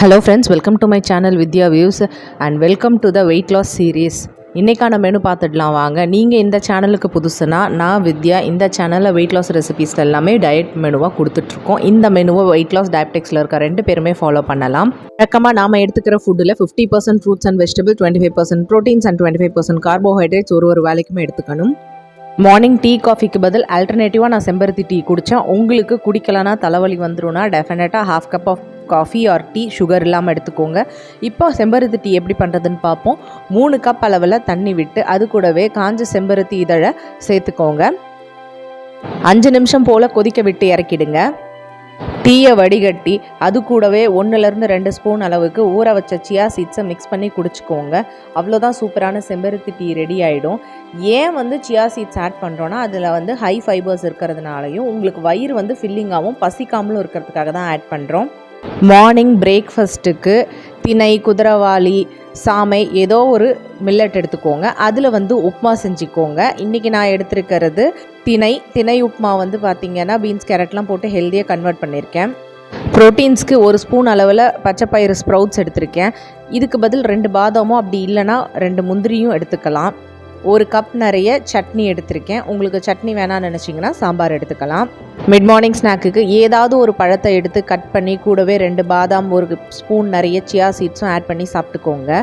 Hello friends welcome to my channel Vidya views and welcome to the weight loss series இன்றைக்கான menu பார்த்துடலாம் வாங்க. நீங்கள் இந்த சேனலுக்கு புதுசுனா நான் வித்யா இந்த சேனலில் வெயிட் லாஸ் ரெசிபீஸ் எல்லாமே டயட் மெனுவாக கொடுத்துட்ருக்கோம். இந்த மெனுவை வெயிட் லாஸ் டயபெட்டிக்ஸில் இருக்க ரெண்டு பேருமே ஃபாலோ பண்ணலாம். வழக்கமாக நாம் எடுத்துக்கிற ஃபுட்டில் fifty percent fruits and vegetable twenty five percent proteins and twenty five percent carbohydrates ஒரு ஒரு வேலைக்குமே எடுத்துக்கணும். மார்னிங் டீ காஃபிக்கு பதில் ஆல்டர்னேட்டிவாக நான் செம்பருத்தி டீ குடித்தேன் உங்களுக்கு குடிக்கலனா தலைவலி வந்துடும்னா டெஃபினட்டாக half cup of coffee or tea sugar இல்லாமல் எடுத்துக்கோங்க. இப்போ செம்பருத்தி டீ எப்படி பண்ணுறதுன்னு பார்ப்போம். மூணு கப் அளவில் தண்ணி விட்டு அது கூடவே காஞ்ச செம்பருத்தி இதழை சேர்த்துக்கோங்க. அஞ்சு நிமிஷம் போல் கொதிக்க விட்டு இறக்கிடுங்க. டீயை வடிகட்டி அது கூடவே ஒன்றுலேருந்து ரெண்டு ஸ்பூன் அளவுக்கு ஊற வச்ச சியா சீட்ஸை மிக்ஸ் பண்ணி குடிச்சிக்கோங்க. அவ்வளோதான் சூப்பரான செம்பருத்தி டீ ரெடி ஆகிடும் ஏன் வந்து சியா சீட்ஸ் ஆட் பண்ணுறோன்னா அதில் வந்து ஹை ஃபைபர்ஸ் இருக்கிறதுனாலையும் உங்களுக்கு வயிறு வந்து ஃபில்லிங்காகவும் பசிக்காமலும் இருக்கிறதுக்காக தான் ஆட் பண்ணுறோம் மார்னிங் பிரேக்ஃபஸ்ட்டுக்கு திணை குதிரவாளி சாமை ஏதோ ஒரு மில்லட் எடுத்துக்கோங்க. அதில் வந்து உப்மா செஞ்சுக்கோங்க. இன்றைக்கி நான் எடுத்திருக்கிறது திணை. திணை உப்மா வந்து பார்த்திங்கன்னா பீன்ஸ் கேரட்லாம் போட்டு ஹெல்த்தியாக கன்வெர்ட் பண்ணியிருக்கேன் ப்ரோட்டீன்ஸ்க்கு ஒரு ஸ்பூன் அளவில் பச்சைப்பயிறு ஸ்ப்ரவுட்ஸ் எடுத்திருக்கேன். இதுக்கு பதில் ரெண்டு பாதாமும் அப்படி இல்லைன்னா ரெண்டு முந்திரியும் எடுத்துக்கலாம். ஒரு கப் நிறைய சட்னி எடுத்திருக்கேன். உங்களுக்கு சட்னி வேணாம்னு நினச்சிங்கன்னா சாம்பார் எடுத்துக்கலாம். மிட் மார்னிங் ஸ்நாக்குக்கு ஏதாவது ஒரு பழத்தை எடுத்து கட் பண்ணி கூடவே ரெண்டு பாதாம் ஒரு ஸ்பூன் நிறைய சியா சீட்ஸும் ஆட் பண்ணி சாப்பிட்டுக்கோங்க.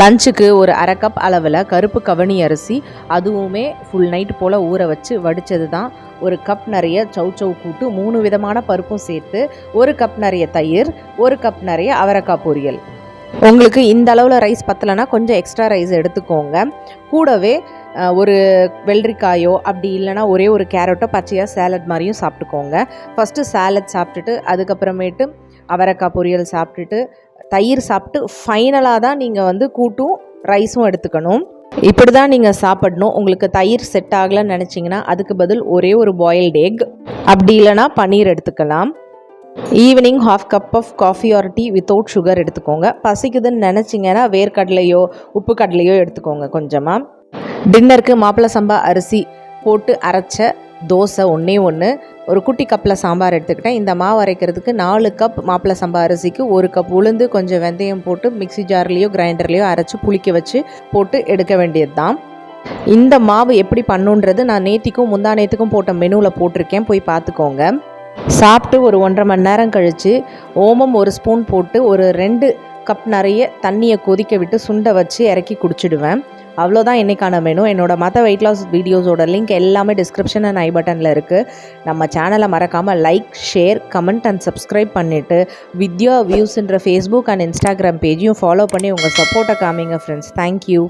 லஞ்சுக்கு ஒரு அரை கப் அளவில் கருப்பு கவனி அரிசி அதுவுமே ஃபுல் நைட் போல் ஊற வச்சு வடித்தது தான் ஒரு கப் நிறைய சவு சவு கூட்டு மூணு விதமான பருப்பும் சேர்த்து ஒரு கப் நிறைய தயிர் ஒரு கப் நிறைய அவரைக்காய் பொரியல். உங்களுக்கு இந்த அளவில் ரைஸ் பத்தலைன்னா கொஞ்சம் எக்ஸ்ட்ரா ரைஸ் எடுத்துக்கோங்க. கூடவே ஒரு வெள்ளரிக்காயோ அப்படி இல்லைனா ஒரே ஒரு கேரட்டோ பச்சையாக சேலட் மாதிரியும் சாப்பிட்டுக்கோங்க. ஃபஸ்ட்டு சேலட் சாப்பிட்டுட்டு அதுக்கப்புறமேட்டு அவரைக்காய் பொரியல் சாப்பிட்டுட்டு தயிர் சாப்பிட்டு ஃபைனலாக தான் நீங்கள் வந்து கூட்டும் ரைஸும் எடுத்துக்கணும். இப்படி தான் நீங்கள் சாப்பிடணும். உங்களுக்கு தயிர் செட் ஆகலைன்னு நினச்சிங்கன்னா அதுக்கு பதில் ஒரே ஒரு பாயில்டு எக் அப்படி இல்லைன்னா பன்னீர் எடுத்துக்கலாம். Evening half cup of coffee or tea without sugar எடுத்துக்கோங்க. பசிக்குதுன்னு நினச்சிங்கன்னா வேர்க்கடலையோ உப்பு கடலையோ எடுத்துக்கோங்க கொஞ்சமாக டின்னருக்கு மாப்பிள்ளை சம்பா அரிசி போட்டு அரைச்ச தோசை ஒன்றே ஒன்று ஒரு குட்டி கப்பில் சாம்பார் எடுத்துக்கிட்டேன். இந்த மாவு அரைக்கிறதுக்கு நாலு கப் மாப்பிள சம்பா அரிசிக்கு ஒரு கப் உளுந்து கொஞ்சம் வெந்தயம் போட்டு மிக்ஸி ஜார்லேயோ கிரைண்டர்லேயோ அரைச்சி புளிக்க வச்சு போட்டு எடுக்க வேண்டியது தான் இந்த மாவு எப்படி பண்ணுன்றது நான் நேத்திக்கும் முந்தா நேத்துக்கும் போட்ட மெனுவில் போட்டிருக்கேன். போய் பார்த்துக்கோங்க. சாப்பிட்டு ஒரு ஒன்றரை மணி நேரம் கழித்து ஓமம் ஒரு ஸ்பூன் போட்டு ஒரு ரெண்டு கப் நிறைய தண்ணியை கொதிக்க விட்டு சுண்டை வச்சு இறக்கி குடிச்சிடுவேன். அவ்வளோதான் இன்றைக்கான மெனு என்னோட மற்ற வெயிட் லாஸ் வீடியோஸோட லிங்க் எல்லாமே டிஸ்கிரிப்ஷன் அண்ட் ஐ பட்டனில் இருக்குது நம்ம சேனலை மறக்காமல் like share comment and subscribe பண்ணிவிட்டு வித்யா வியூஸ்ன்ற ஃபேஸ்புக் அண்ட் இன்ஸ்டாகிராம் பேஜையும் ஃபாலோ பண்ணி உங்கள் சப்போர்ட்டை காமிங்க ஃப்ரெண்ட்ஸ் தேங்க்யூ